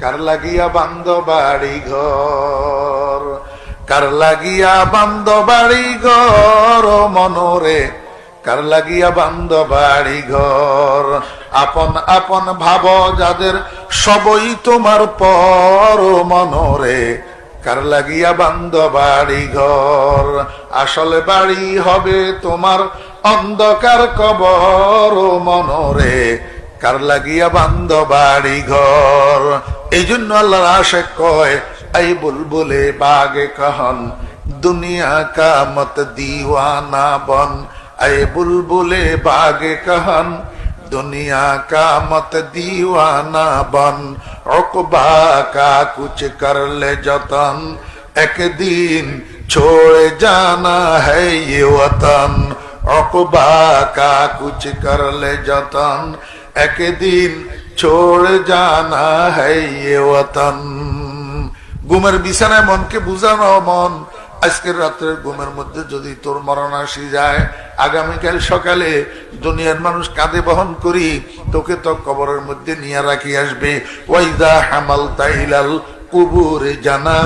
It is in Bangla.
কার লাগিয়া বান্দ বাড়ি ঘর? কার লাগিয়া বান্দ বাড়ি ঘর মনোরে, কার লাগিয়া বান্দ বাড়ি ঘর? আপন আপন ভাব যাদের সবই তোমার পর মনোরে, কার লাগিয়া বান্দ বাড়ি ঘর? আসলে বাড়ি হবে তোমার অন্ধকার কবর মনোরে, কার লাগিয়া বান্দ বাড়ি ঘর? এই জন্য আল্লাহর আশে কয় এই বুলবুলে বাগে কহন দুনিয়া কা মত দিওয়ানা বন এই বুলবুলে বাগে কহন दुनिया का मत दीवाना बन उकबा का कुछ कर ले जतन एक दिन छोड़ जाना है ये वतन অকবা কুচ করলে যতন, একদিন ছোড় জানা গুমের বিছানায় মনকে বুঝানো মন, আজকের রাত্রের ঘুমের মধ্যে যদি তোর মরণ আসি যায়, আগামীকাল সকালে দুনিয়ার মানুষ কাঁধে বহন করি, তোকে তো কবরের মধ্যে নিয়ে রাখি আসবে। ওয়াইদা হামাল তাইলাল কুবুরে জানা